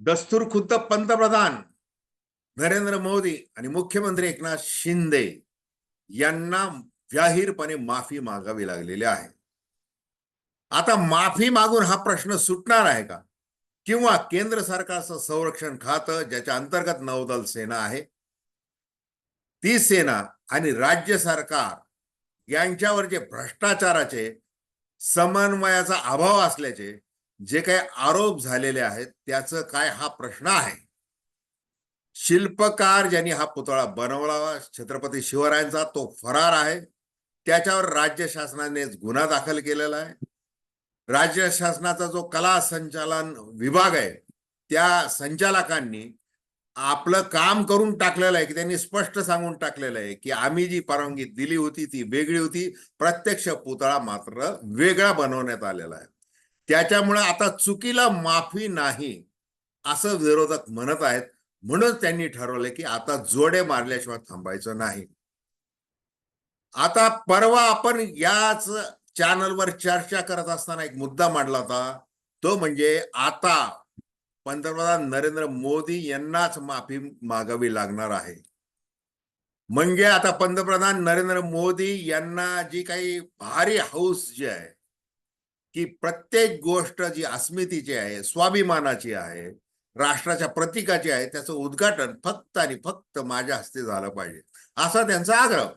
दस्तूर खुद्द पंतप्रधान नरेंद्र मोदी आणि मुख्यमंत्री एकनाथ शिंदे यांना जाहीरपणे माफी मागावी लागलेली आहे. आता माफी मागून हा प्रश्न सुटणार आहे का? किंवा केंद्र सरकारचं संरक्षण खातं ज्याच्या अंतर्गत नौदल सेना आहे ती सेना आणि राज्य सरकार यांच्यावर जे भ्रष्टाचाराचे समन्वयाचा अभाव असल्याचे जे काही आरोप झालेले आहेत त्याचं काय हा प्रश्न आहे? शिल्पकार ज्यांनी हा पुतळा बनवला छत्रपती शिवरायांचा तो फरार आहे. त्याच्यावर राज्य शासनाने गुन्हा दाखल केलेला आहे. राज्य शासनाचा जो कला संचालन विभाग आहे त्या संचालकांनी आपलं काम करून टाकलेलं आहे की त्यांनी स्पष्ट सांगून टाकलेलं आहे की आम्ही जी परवानगी दिली होती ती वेगळी होती. प्रत्यक्ष पुतळा मात्र वेगळा बनवण्यात आलेला आहे. त्याच्यामुळे आता चुकीला माफी नाही असं विरोधक म्हणत आहेत. म्हणून त्यांनी ठरवलं की आता जोडे मारल्याशिवाय थांबायचं नाही. आता परवा आपण याच चॅनलवर चर्चा करत असताना एक मुद्दा मांडला होता. तो म्हणजे आता पंतप्रधान नरेंद्र मोदी यांनाच माफी मागावी लागणार आहे. म्हणजे आता पंतप्रधान नरेंद्र मोदी यांना जी काही भारी हौस जी आहे की प्रत्येक गोष्ट जी अस्मितीची आहे स्वाभिमानाची आहे राष्ट्राच्या प्रतीकाची आहे त्याचं उद्घाटन फक्त आणि फक्त माझ्या हस्ते झालं पाहिजे असा त्यांचा आग्रह.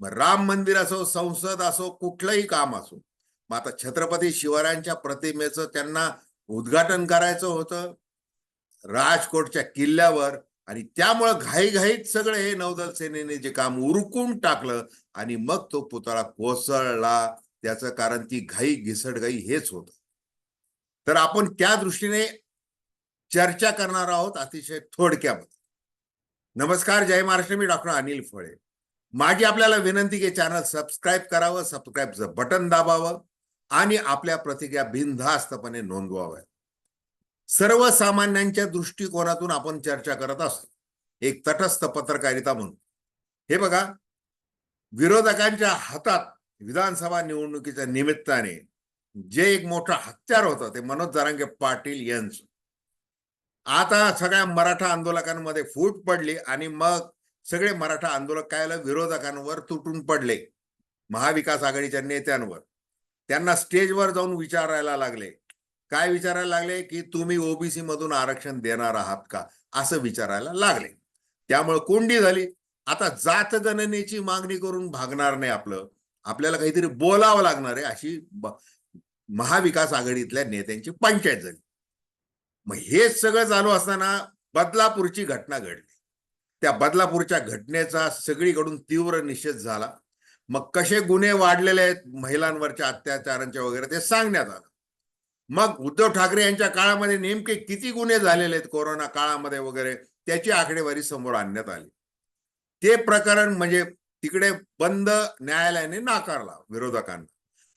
मग राम मंदिर असो संसद असो कुठलंही काम असो मग आता छत्रपती शिवरायांच्या प्रतिमेचं त्यांना उद्घाटन करायचं होतं राजकोटच्या किल्ल्यावर आणि त्यामुळं घाईघाईत सगळं हे नौदल सेनेने जे काम उरकून टाकलं आणि मग तो पुतळा कोसळला. त्याचं कारण ती घाई घिसडघाई हेच होत. तर आपण त्या दृष्टीने चर्चा करणार आहोत अतिशय थोडक्यामध्ये. नमस्कार जय महाराष्ट्र मी डॉक्टर अनिल फळे. माझी आपल्याला विनंती की चॅनल सबस्क्राईब करावं सबस्क्राईबचं बटन दाबावं आणि आपल्या प्रतिक्रिया बिनधास्तपणे नोंदवाव्या सर्वसामान्यांच्या दृष्टिकोनातून आपण चर्चा करत असतो. एक तटस्थ पत्रकारिता म्हणून. हे बघा विरोधकांच्या हातात विधानसभा निवडणुकीच्या निमित्ताने जे एक मोठा हत्यार होतं ते मनोज जरांगे पाटील यांचं. आता सगळ्या मराठा आंदोलकांमध्ये फूट पडली आणि मग सगळे मराठा आंदोलक काय विरोधकांवर तुटून पडले. महाविकास आघाडीच्या नेत्यांवर. त्यांना स्टेजवर जाऊन विचारायला लागले. काय विचारायला लागले? की तुम्ही ओबीसी मधून आरक्षण देणार आहात का? असं विचारायला लागले. त्यामुळे कोंडी झाली. आता जात गणनेची मागणी करून भागणार नाही आपलं. आपल्याला काहीतरी बोलावं लागणार आहे अशी महाविकास आघाडीतल्या नेत्यांची पंचायत झाली. मग हे सगळं चालू असताना बदलापूरची घटना घडली. त्या बदलापूरच्या घटनेचा सगळीकडून तीव्र निषेध झाला. मग कसे गुन्हे वाढलेले आहेत महिलांवरच्या अत्याचारांच्या वगैरे ते सांगण्यात आलं. मग उद्धव ठाकरे यांच्या काळामध्ये नेमके किती गुन्हे झालेले आहेत कोरोना काळामध्ये वगैरे त्याची आकडेवारी समोर आणण्यात आली. ते प्रकरण म्हणजे तिकडे बंद न्यायालयाने नाकारला विरोधकांना.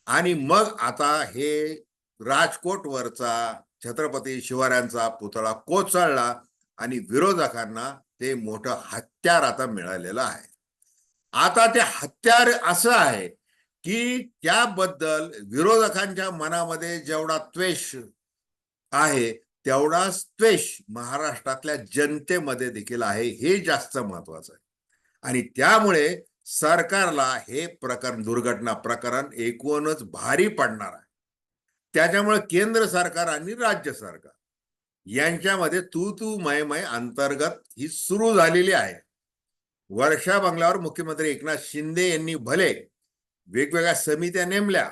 आणि मग आता हे राजकोट वरचा छत्रपती शिवरायांचा पुतळा कोसळला आणि विरोधकांना ते मोठं हत्यार आता मिळालेलं आहे. आता ते हत्यार असं आहे की त्याबद्दल विरोधकांच्या मनामध्ये जेवढा त्वेष आहे तेवढाच त्वेष महाराष्ट्रातल्या जनतेमध्ये देखील आहे हे जास्त महत्वाचं आहे. आणि त्यामुळे सरकारला हे प्रकरण दुर्घटना प्रकरण एकूणच भारी पडणार आहे. त्याच्यामुळे केंद्र सरकार आणि राज्य सरकार यांच्यामध्ये तू तू मय मय अंतर्गत ही सुरू झालेली आहे. वर्षा बंगल्यावर मुख्यमंत्री एकनाथ शिंदे यांनी भले वेगवेगळ्या समित्या नेमल्या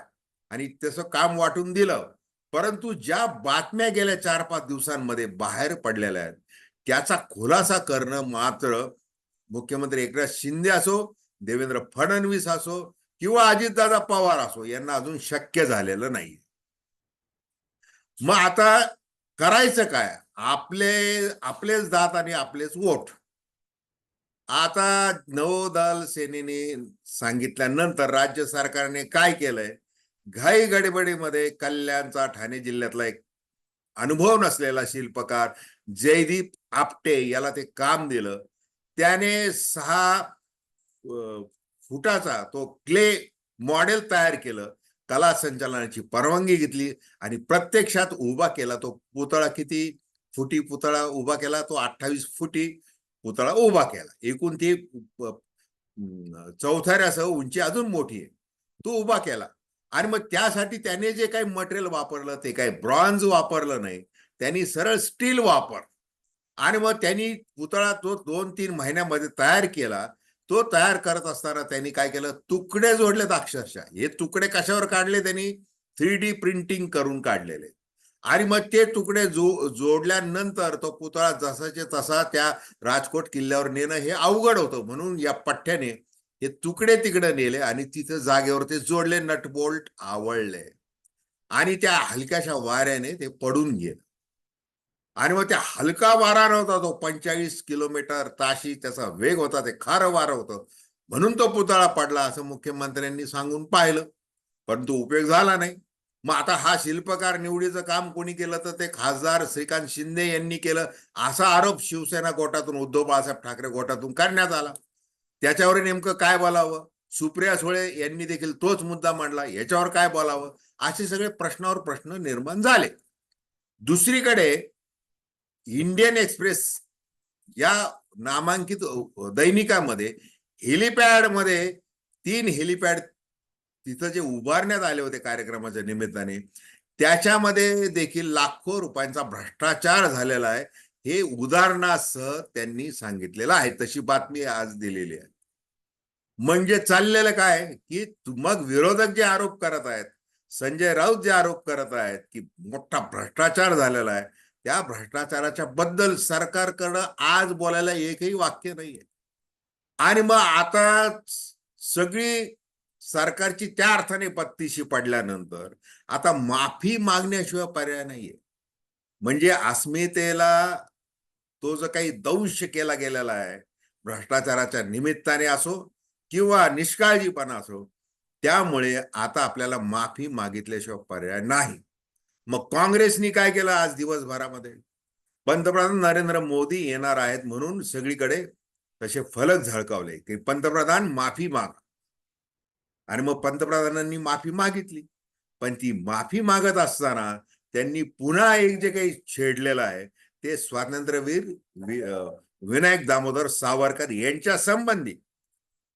आणि तसं काम वाटून दिलं परंतु ज्या बातम्या गेल्या चार पाच दिवसांमध्ये बाहेर पडलेल्या आहेत त्याचा खुलासा करणं मात्र मुख्यमंत्री एकनाथ शिंदे असो देवेंद्र फडणवीस असो किंवा अजितदादा पवार असो यांना अजून शक्य झालेलं नाही. मग आता करायचं काय? आपले आपलेच दात आणि आपलेच वोट आता नवदल सेनेने सांगितल्यानंतर राज्य सरकारने काय केलंय? घाई गडबडीमध्ये कल्याणचा ठाणे जिल्ह्यातला एक अनुभव नसलेला शिल्पकार जयदीप आपटे याला ते काम दिलं. त्याने सहा फुटाचा तो क्ले मॉडेल तयार केलं कला संचालनाची परवानगी घेतली आणि प्रत्यक्षात उभा केला तो पुतळा किती फुटी पुतळा उभा केला तो अठ्ठावीस फुटी पुतळा उभा केला. एकूण ती चौथऱ्यासह उंची अजून मोठी आहे. तो उभा केला. आणि मग त्यासाठी त्याने जे काही मटेरियल वापरलं ते काही ब्रॉन्झ वापरलं नाही त्यांनी सरळ स्टील वापर. आणि मग त्यांनी पुतळा तो दोन तीन महिन्यामध्ये तयार केला. तो तयार करत असताना त्यांनी काय केलं? तुकडे जोडलेत अक्षरशः. हे तुकडे कशावर काढले त्यांनी? थ्री डी प्रिंटिंग करून काढलेले. आणि मग ते तुकडे जो जोडल्यानंतर तो पुतळा जसाचे तसा त्या राजकोट किल्ल्यावर नेणं हे अवघड होतं. म्हणून या पठ्ठ्याने हे तुकडे तिकडे नेले आणि तिथे जागेवर ते जोडले नटबोल्ट आवळले. आणि त्या हलक्याशा वाऱ्याने ते पडून गेलं. आणि मग त्या हलका वारा नव्हता तो पंचेचाळीस किलोमीटर ताशी त्याचा वेग होता ते खारं वारं होतं. म्हणून तो पुतळा पडला असं मुख्यमंत्र्यांनी सांगून पाहिलं. परंतु उपयोग झाला नाही. मग आता हा शिल्पकार निवडीचं काम कोणी केलं तर ते खासदार श्रीकांत शिंदे यांनी केलं असा आरोप शिवसेना गोटातून उद्धव बाळासाहेब ठाकरे गोटातून करण्यात आला. त्याच्यावर नेमकं काय बोलावं? सुप्रिया सुळे यांनी देखील तोच मुद्दा मांडला. याच्यावर काय बोलावं? असे सगळे प्रश्नावर प्रश्न निर्माण झाले. दुसरीकडे इंडियन एक्सप्रेस या नामांकित दैनिकामध्ये हेलिपॅडमध्ये तीन हेलिपॅड तिथं जे उभारण्यात आले होते कार्यक्रमाच्या निमित्ताने त्याच्यामध्ये देखील लाखो रुपयांचा भ्रष्टाचार झालेला आहे. हे उदाहरणासह त्यांनी सांगितलेलं आहे. तशी बातमी आज दिलेली आहे. म्हणजे चाललेलं काय? की मग विरोधक जे आरोप करत आहेत संजय राऊत जे आरोप करत आहेत की मोठा भ्रष्टाचार झालेला आहे त्या भ्रष्टाचाराच्या बद्दल सरकारकडं आज बोलायला एकही वाक्य नाहीये. आणि मग आता सगळी सरकारची त्या अर्थाने पत्तीशी पडल्यानंतर आता माफी मागण्याशिवाय पर्याय नाहीये. म्हणजे अस्मितेला तो जो काही दंश केला गेलेला आहे भ्रष्टाचाराच्या निमित्ताने असो किंवा निष्काळजीपणा असो त्यामुळे आता आपल्याला माफी मागितल्याशिवाय पर्याय नाही. मग काँग्रेसनी काय केलं आज दिवसभरामध्ये? पंतप्रधान नरेंद्र मोदी येणार आहेत म्हणून सगळीकडे तसे फलक झळकावले की पंतप्रधान माफी मागा. आणि मग पंतप्रधानांनी माफी मागितली. पण ती माफी मागत असताना त्यांनी पुन्हा एक जे काही छेडलेलं आहे ते स्वातंत्र्यवीर विनायक दामोदर सावरकर यांच्या संबंधी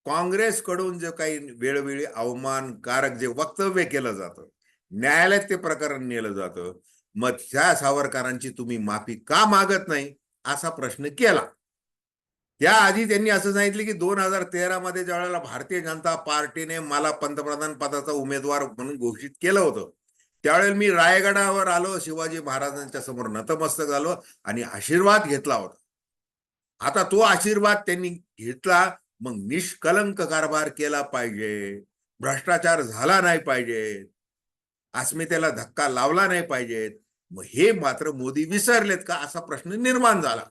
काँग्रेसकडून जे काही वेळोवेळी अवमानकारक जे वक्तव्य केलं जातं न्यायालयात ते प्रकरण नेलं जातं. मग त्या सावरकरांची तुम्ही माफी का मागत नाही? असा प्रश्न केला. त्याआधी त्यांनी असं सांगितलं की दोन हजार तेरा मध्ये ज्या वेळेला भारतीय जनता पार्टीने मला पंतप्रधान पदाचा उमेदवार म्हणून घोषित केलं होतं त्यावेळेला मी रायगडावर आलो शिवाजी महाराजांच्या समोर नतमस्तक झालो आणि आशीर्वाद घेतला होता. आता तो आशीर्वाद त्यांनी घेतला मग निष्कलंक कारभार केला पाहिजे. भ्रष्टाचार झाला नाही पाहिजे. अस्मितेला धक्का लावला नाही पाहिजेत. मग हे मात्र मोदी विसरलेत का असा प्रश्न निर्माण झाला.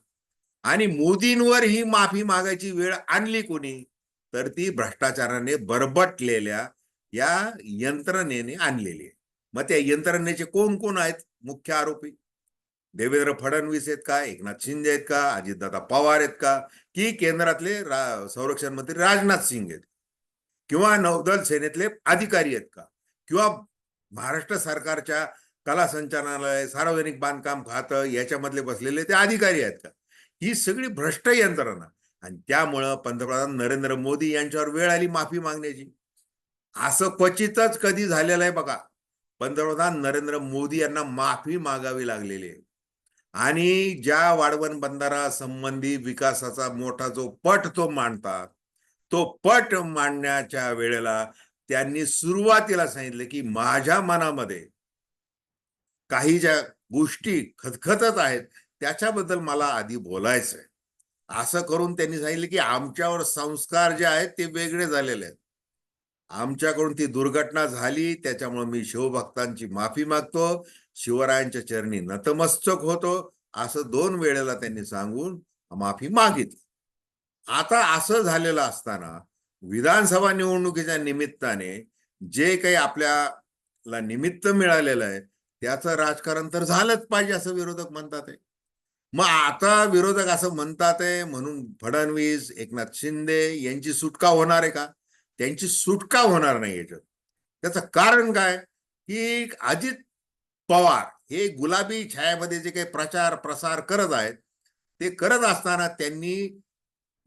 आणि मोदींवर ही माफी मागायची वेळ आणली कोणी? तर ती भ्रष्टाचाराने बरबटलेल्या या यंत्रणेने आणलेली आहे. मग त्या यंत्रणेचे कोण कोण आहेत? मुख्य आरोपी? देवेंद्र फडणवीस आहेत का? एकनाथ शिंदे आहेत का? अजितदादा पवार आहेत का? की केंद्रातले रा- संरक्षण मंत्री राजनाथ सिंग आहेत? किंवा नौदल सेनेतले अधिकारी आहेत का? किंवा महाराष्ट्र सरकारच्या कला संचालनालय सार्वजनिक बांधकाम खातं याच्यामधले बसलेले ते अधिकारी आहेत का? ही सगळी भ्रष्ट यंत्रणा. आणि त्यामुळं पंतप्रधान नरेंद्र मोदी यांच्यावर वेळ आली माफी मागण्याची. असं क्वचितच कधी झालेलं आहे बघा. पंतप्रधान नरेंद्र मोदी यांना माफी मागावी लागलेली आहे. आणि ज्या वाढवण बंधारा संबंधी विकासाचा मोठा जो पट तो मांडतात तो पट मांडण्याच्या वेळेला त्यांनी सुरुवातीला सांगितलं की माझ्या मनामध्ये काही ज्या गोष्टी खतखतत आहेत त्याच्याबद्दल मला आधी बोलायचंय. असं करून त्यांनी सांगितलं की आमच्यावर संस्कार जे आहेत ते वेगळे झालेले आहेत. आमच्याकडून ती दुर्घटना झाली त्याच्यामुळे मी शिवभक्तांची माफी मागतो शिवरायांच्या चरणी नतमस्तक होतो असं दोन वेळेला त्यांनी सांगून माफी मागितली. आता असं झालेलं असताना विधानसभा निवडणुकीच्या निमित्ताने जे काही आपल्याला निमित्त मिळालेलं आहे त्याचं राजकारण तर झालंच पाहिजे असं विरोधक म्हणतात आहे. मग आता विरोधक असं म्हणतात आहे म्हणून फडणवीस एकनाथ शिंदे यांची सुटका होणार आहे का? त्यांची सुटका होणार नाही याच्यात. त्याचं कारण काय? की अजित पवार हे गुलाबी छायामध्ये जे काही प्रचार प्रसार करत आहेत ते करत असताना त्यांनी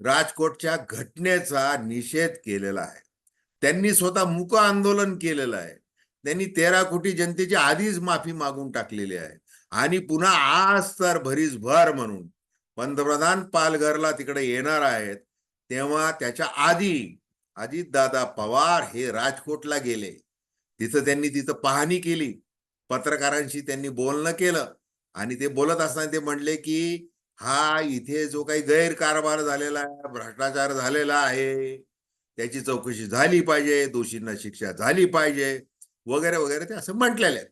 राजकोटच्या घटनेचा निषेध केलेला आहे. त्यांनी स्वतः मुक आंदोलन केलेलं आहे. त्यांनी तेरा कोटी जनतेची आधीच माफी मागून टाकलेली आहे. आणि पुन्हा आज तर भरीस भर म्हणून पंतप्रधान पालघरला तिकडे येणार आहेत. तेव्हा त्याच्या आधी अजितदादा पवार हे राजकोटला गेले. तिथं त्यांनी तिथं पाहणी केली. पत्रकारांशी त्यांनी बोलणं केलं. आणि ते बोलत असताना ते म्हणले की हा इथे जो काही गैरकारभार झालेला आहे भ्रष्टाचार झालेला आहे त्याची चौकशी झाली पाहिजे दोषींना शिक्षा झाली पाहिजे वगैरे वगैरे ते असं म्हटलेले आहेत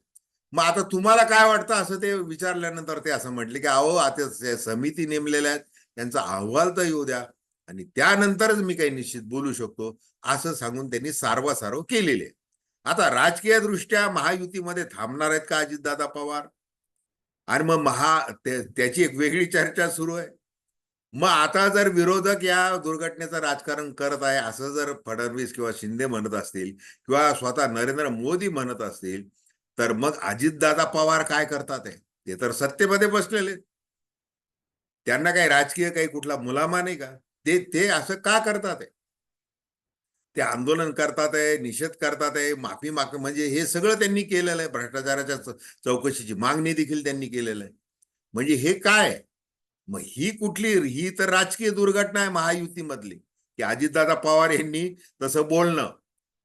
मग आता तुम्हाला काय वाटतं असं ते विचारल्यानंतर ते असं म्हटले की अहो आता समिती नेमलेल्या आहेत त्यांचा अहवाल तर येऊ द्या आणि त्यानंतरच मी काही निश्चित बोलू शकतो असं सांगून त्यांनी सारवासारव केलेले. आता राजकीय दृष्ट्या महायुतीमध्ये थांबणार आहेत का अजितदादा पवार? आणि मग महा ते- त्याची एक वेगळी चर्चा सुरू आहे. मग आता जर विरोधक या दुर्घटनेचं राजकारण करत आहे असं जर फडणवीस किंवा शिंदे म्हणत असतील किंवा स्वतः नरेंद्र मोदी म्हणत असतील तर मग अजितदादा पवार काय करतात ते तर सत्तेमध्ये बसलेले त्यांना काही राजकीय काही कुठला मुलामा नाही का? ते ते असं का करतात आहे ते आंदोलन करतात आहे निषेध करतात आहे माफी माग म्हणजे हे सगळं त्यांनी केलेलं आहे. भ्रष्टाचाराच्या चौकशीची मागणी देखील त्यांनी केलेलं आहे. म्हणजे हे काय? मग ही कुठली ही तर राजकीय दुर्घटना आहे महायुतीमधली. की अजितदादा पवार यांनी तसं बोलणं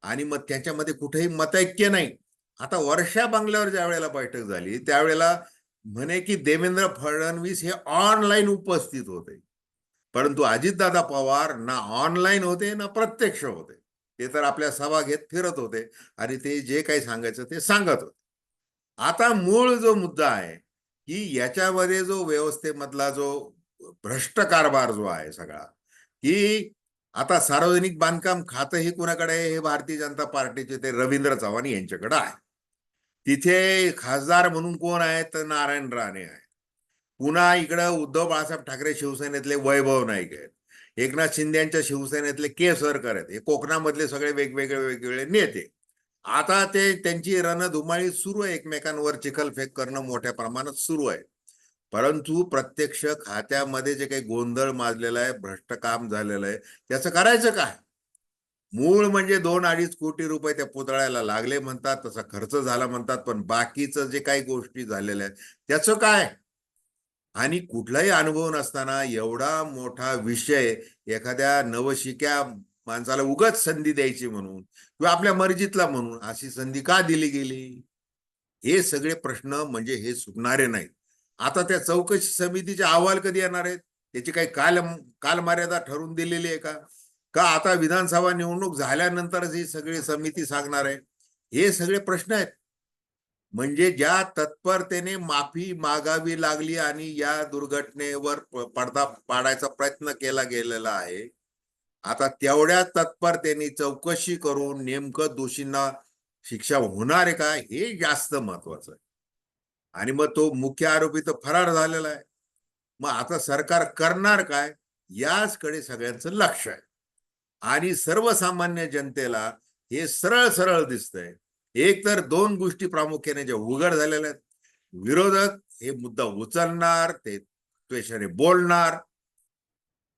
आणि मग त्याच्यामध्ये कुठेही मतैक्य नाही. आता वर्षा बंगल्यावर ज्या वेळेला बैठक झाली त्यावेळेला म्हणे की देवेंद्र फडणवीस हे ऑनलाईन उपस्थित होते. परंतु अजितदादा पवार ना ऑनलाईन होते ना प्रत्यक्ष होते. ते तर आपल्या सभा घेत फिरत होते आणि ते जे काही सांगायचं ते सांगत होते. आता मूळ जो मुद्दा आहे की याच्यामध्ये जो व्यवस्थेमधला जो भ्रष्ट कारभार जो आहे सगळा की आता सार्वजनिक बांधकाम खातं हे कुणाकडे आहे? हे भारतीय जनता पार्टीचे ते रवींद्र चव्हाण यांच्याकडे आहे. तिथे खासदार म्हणून कोण आहेत तर नारायण राणे आहे पुन्हा इकडं उद्धव बाळासाहेब ठाकरे शिवसेनेतले वैभव नाईक आहेत. एकनाथ शिंदे यांच्या शिवसेनेतले के सरकर आहेत. हे कोकणामधले सगळे वेगवेगळे वेगवेगळे नेते. आता ते त्यांची रणधुमाळी सुरू आहे एकमेकांवर चिखलफेक करणं मोठ्या प्रमाणात सुरू आहे. परंतु प्रत्यक्ष खात्यामध्ये जे काही गोंधळ माजलेला आहे भ्रष्ट काम झालेलं आहे त्याचं करायचं काय? मूळ म्हणजे दोन अडीच कोटी रुपये त्या पुतळ्याला लागले म्हणतात तसा खर्च झाला म्हणतात पण बाकीचं जे काही गोष्टी झालेल्या आहेत त्याचं काय? आणि कुठलाही अनुभव नसताना एवढा मोठा विषय एखाद्या नवशिक्या माणसाला उगाच संधी द्यायची म्हणून किंवा आपल्या मर्जीतला म्हणून अशी संधी का दिली गेली? हे सगळे प्रश्न म्हणजे हे सुटणारे नाहीत. आता त्या चौकशी समितीचे अहवाल कधी येणार आहेत? त्याची काही काल कालमर्यादा ठरवून दिलेली आहे का? का आता विधानसभा निवडणूक झाल्यानंतरच ही सगळी समिती सांगणार आहे? हे सगळे प्रश्न आहेत. म्हणजे ज्या तत्परतेने माफी मागावी लागली आणि या दुर्घटनेवर पडदा पाडायचा प्रयत्न केला गेलेला आहे आता तेवढ्या तत्परतेने चौकशी करून नेमकं दोषींना शिक्षा होणार आहे का हे जास्त महत्वाचं आहे. आणि मग तो मुख्य आरोपी तर फरार झालेला आहे. मग आता सरकार करणार काय याचकडे सगळ्यांचं लक्ष आहे. आणि सर्वसामान्य जनतेला हे सरळ सरळ दिसतंय एक तर दोन गोष्टी प्रामुख्याने ज्या उघड झालेल्या आहेत. विरोधक हे मुद्दा उचलणार ते त्वेषाने बोलणार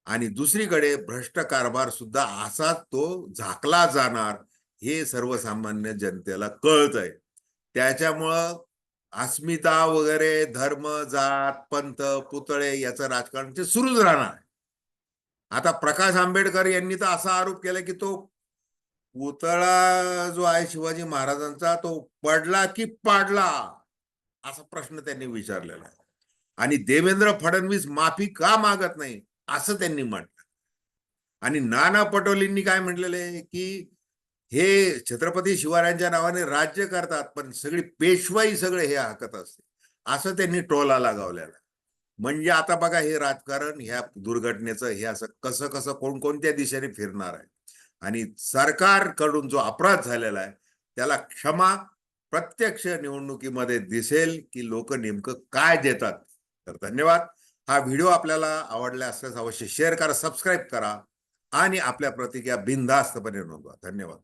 आणि दुसरीकडे भ्रष्ट कारभार सुद्धा असाच तो झाकला जाणार हे सर्वसामान्य जनतेला कळत आहे त्याच्यामुळं अस्मिता वगैरे धर्म जात पंथ पुतळे याचं राजकारण ते सुरूच राहणार आता प्रकाश आंबेडकर यांनी तर असा आरोप केला की तो पुतळा जो आहे शिवाजी महाराजांचा तो पडला की पाडला? असा प्रश्न त्यांनी विचारलेला आहे. आणि देवेंद्र फडणवीस माफी का मागत नाही? असं त्यांनी म्हटलं. आणि नाना पटोलेंनी काय म्हटलेलं आहे की हे छत्रपती शिवरायांच्या नावाने राज्य करतात पण सगळी पेशवाई सगळे हे हाकत असते. असं त्यांनी टोला लगावलेला आहे. म्हणजे आता बघा हे राजकारण ह्या दुर्घटनेचं हे असं कसं कसं कोणकोणत्या दिशेने फिरणार आहे? आणि सरकारकडून जो अपराध झालेला आहे त्याला क्षमा प्रत्यक्ष निवडणुकीमध्ये दिसेल की लोक नेमकं काय देतात. तर धन्यवाद. हा व्हिडिओ आपल्याला आवडला असल्यास अवश्य शेअर करा सबस्क्राईब करा आणि आपल्या प्रतिक्रिया बिनधास्तपणे नोंदवा. धन्यवाद.